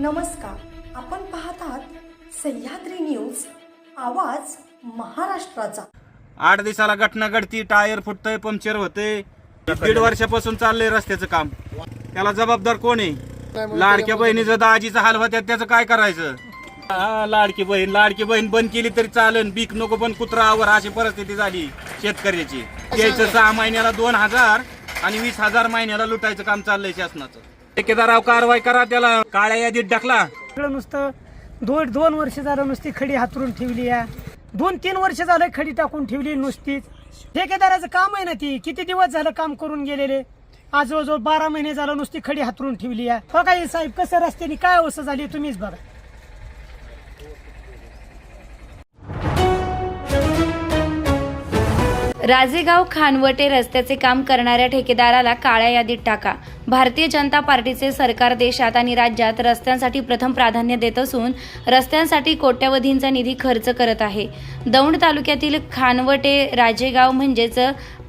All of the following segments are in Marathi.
नमस्कार. आपण पाहत आहात सह्याद्री न्यूज आवाज महाराष्ट्राचा. आठ दिवसाला घटना घडती टायर फुटतय पंक्चर होते दीड वर्षापासून चाललंय रस्त्याचं काम. त्याला जबाबदार कोण आहे? लाडक्या बहिणीचं दाजीचा हाल होत्या त्याचं काय करायचं? हा, लाडकी बहीण लाडकी बहीण बंद केली तरी चालन. बीक नको पण कुत्रावर अशी परिस्थिती झाली शेतकऱ्याची. त्याचं सहा महिन्याला दोन हजार आणि वीस हजार महिन्याला लुटायचं काम चाललंय शासनाचं. ठेकेदाराव कारवाई करा त्याला. काळ्या यादीत टाकला. सगळं नुसतं दोन दोन वर्ष झालं नुसती खडी हातरून ठेवली आहे दोन तीन वर्ष झालं खडी टाकून ठेवली नुसतीच. ठेकेदाराचं काम आहे ना ती. किती दिवस झालं काम करून गेलेले? आज जवळजवळ बारा महिने झालं नुसती खडी हातरून ठेवली आहे बघा हे साहेब कसं रस्त्याने काय अवस्था झाली तुम्हीच बघा. राजेगाव खानवटे रस्त्याचे काम करणाऱ्या ठेकेदाराला काळ्या यादीत टाका. भारतीय जनता पार्टीचे सरकार देशात आणि राज्यात रस्त्यांसाठी प्रथम प्राधान्य देत असून रस्त्यांसाठी कोट्यवधींचा निधी खर्च करत आहे. दौंड तालुक्यातील खानवटे राजेगाव म्हणजेच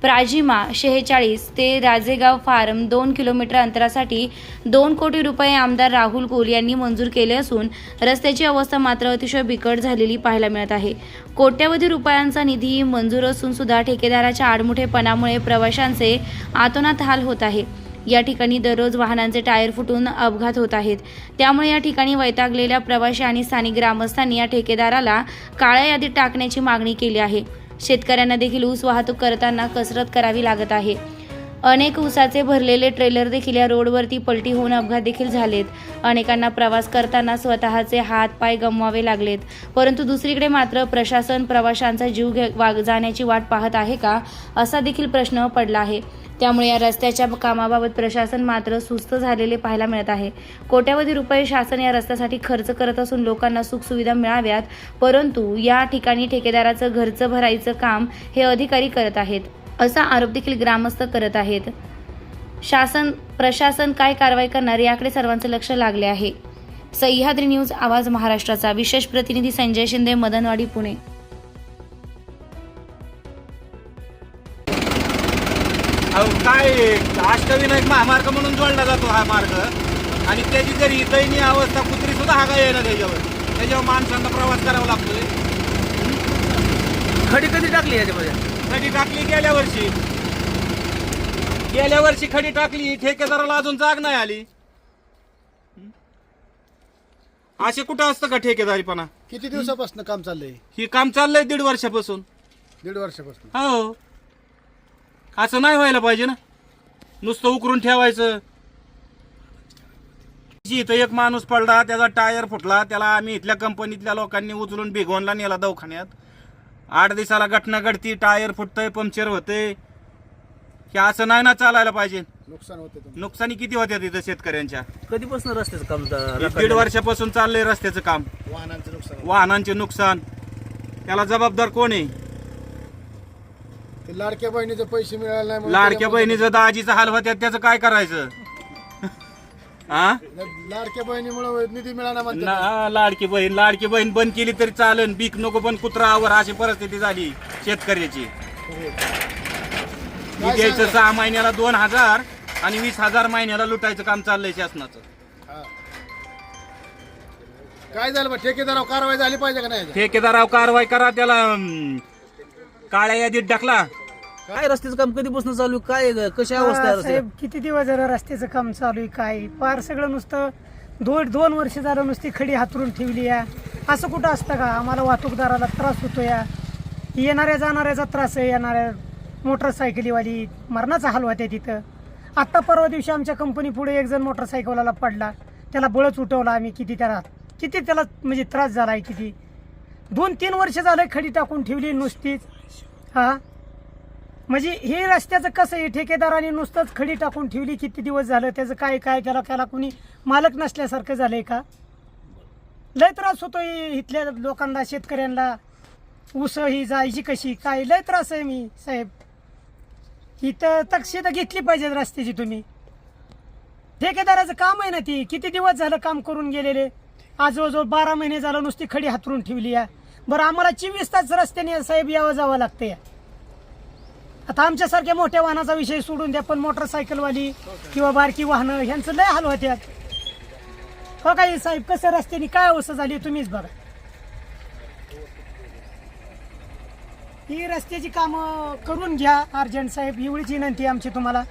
प्राजिमा शेहेचाळीस ते राजेगाव फार्म दोन किलोमीटर अंतरासाठी दोन कोटी रुपये आमदार राहुल कोल यांनी मंजूर केले असून रस्त्याची अवस्था मात्र अतिशय बिकट झालेली पाहायला मिळत आहे. कोट्यवधी रुपयांचा निधी मंजूर असून सुद्धा ठेकेदाराच्या आडमुठेपणामुळे प्रवाशांचे आतोनात हाल होत आहे. या ठिकाणी दररोज वाहनांचे टायर फुटून अपघात होत आहेत. त्यामुळे या ठिकाणी वैतागलेल्या प्रवाशी आणि स्थानिक ग्रामस्थांनी या ठेकेदाराला काळ्या यादीत टाकण्याची मागणी केली आहे. शेतकऱ्यांना देखील ऊस वाहतूक करताना कसरत करावी लागत आहे. अनेक ऊसाचे भरलेले ट्रेलर देखील या रोडवरती पलटी होऊन अपघात देखील झालेत. अनेकांना प्रवास करताना स्वतःचे हात पाय गमवावे लागलेत. परंतु दुसरीकडे मात्र प्रशासन प्रवाशांचा जीव घे वा जाण्याची वाट पाहत आहे का? असा देखील प्रश्न पडला आहे. त्यामुळे या रस्त्याच्या कामाबाबत प्रशासन मात्र सुस्त झालेले पाहायला मिळत आहे. कोट्यावधी रुपये शासन या रस्त्यासाठी खर्च करत असून लोकांना सुखसुविधा मिळाव्यात परंतु या ठिकाणी ठेकेदाराचं घरचं भरायचं काम हे अधिकारी करत आहेत असा आरोप देखील ग्रामस्थ करत आहेत. शासन प्रशासन काय कारवाई करणार याकडे सर्वांचं लक्ष लागले आहे. सह्याद्री न्यूज आवाज महाराष्ट्राचा. विशेष प्रतिनिधी संजय शिंदे मदनवाडी पुणे. अहो काय अष्टविनायक महामार्ग म्हणून जोडला जातो हा मार्ग. आणि त्याची जरी दयनीय अवस्था कुत्री सुद्धा हा काय ना त्याच्यावर. त्याच्यावर माणसांना प्रवास करावा लागतोय. खडी कधी टाकली याच्यामध्ये? खडी टाकली गेल्या वर्षी. गेल्या वर्षी खडी टाकली ठेकेदाराला अजून जाग नाही आली. असे कुठं असतं का ठेकेदारीपणा? किती दिवसापासून काम चाललंय? ही काम चाललंय दीड वर्षापासून. दीड वर्षापासून. हो. असं नाही व्हायला पाहिजे ना. नुसतं उकरून ठेवायचं. इथं एक माणूस पडला त्याचा टायर फुटला त्याला आम्ही इथल्या कंपनीतल्या लोकांनी उचलून भिगवणला नेला दवाखान्यात. आठ दिवसाला घटना घडती टायर फुटतंय पंक्चर होतंय. हे असं नाही ना चालायला पाहिजे. नुकसान होते तुमचं. नुकसानी किती होत्या तिथं शेतकऱ्यांच्या? कधीपासून रस्त्याचं काम दीड वर्षापासून चाललंय रस्त्याचं काम. वाहनांचं नुकसान. वाहनांचे नुकसान. त्याला जबाबदार कोण आहे? ते लाडक्या बहिणीचे पैसे मिळाले नाही म्हणून लाडक्या बहिणीचं दाजीचा हाल होत्यात त्याचं काय करायचं? हा लाडक्या बहिणीमुळे निधी मिळाला म्हणते लाडकी बहीण लाडकी बहीण बंद केली तरी चालन बीक नको पण कुत्रावर अशी परिस्थिती झाली शेतकऱ्याची. काय द्यायचं? सहा महिन्याला दोन हजार आणि वीस हजार महिन्याला लुटायचं काम चाललंय शासनाचं. हा. काय झालं बा? ठेकेदारावर कारवाई झाली पाहिजे का नाही? ठेकेदाराव कारवाई करा त्याला अं, काळ्या यादीत टाकला. काय रस्त्याचं काम कधीपासून चालू आहे? काय आहे? कशी अवस्था आहे हा, रस्त्याची? साहेब किती दिवस झालं रस्त्याचं काम चालू आहे काय? फार सगळं नुसतं दोन दोन वर्ष झालं नुसती खडी हातरून ठेवली आहे असं कुठं असतं का? आम्हाला वाहतूकदाराला त्रास होतो या. येणाऱ्या जाणाऱ्याचा त्रास आहे. येणाऱ्या मोटरसायकलीवाली मरणाचा हाल होते तिथं. आत्ता परवा दिवशी आमच्या कंपनी पुढे एक जण मोटरसायकलवाला पडला. त्याला बळच उठवला आम्ही. किती त्याला किती त्याला म्हणजे त्रास झाला आहे किती. दोन तीन वर्ष झालं खडी टाकून ठेवली नुसतीच. हा? म्हणजे हे रस्त्याचं कसं आहे? ठेकेदाराने नुसतंच खडी टाकून ठेवली किती दिवस झालं? त्याचं काय काय त्याला त्याला कुणी मालक नसल्यासारखं झालंय का? लय त्रास होतो इथल्या लोकांना शेतकऱ्यांना. ऊस ही जायची कशी? काय? लय त्रास आहे मी साहेब. इथं तक्षता घेतली पाहिजे रस्त्याची तुम्ही. ठेकेदाराचं काम आहे ना ती. किती दिवस झालं काम करून गेलेले? आज बारा महिने झालं नुसती खडी हातरून ठेवली आहे बरं आम्हाला चोवीस तास रस्त्याने साहेब यावं जावं लागतंय. आता आमच्यासारख्या मोठ्या वाहनाचा विषय सोडून द्या पण मोटरसायकलवाली किंवा बारकी वाहनं ह्यांचं लय हाल होत्यात. हो काही साहेब कसं रस्त्याने काय अवस्था झाली तुम्हीच बघा. ही रस्त्याची कामं करून घ्या अर्जंट साहेब एवढीच विनंती आहे आमची तुम्हाला.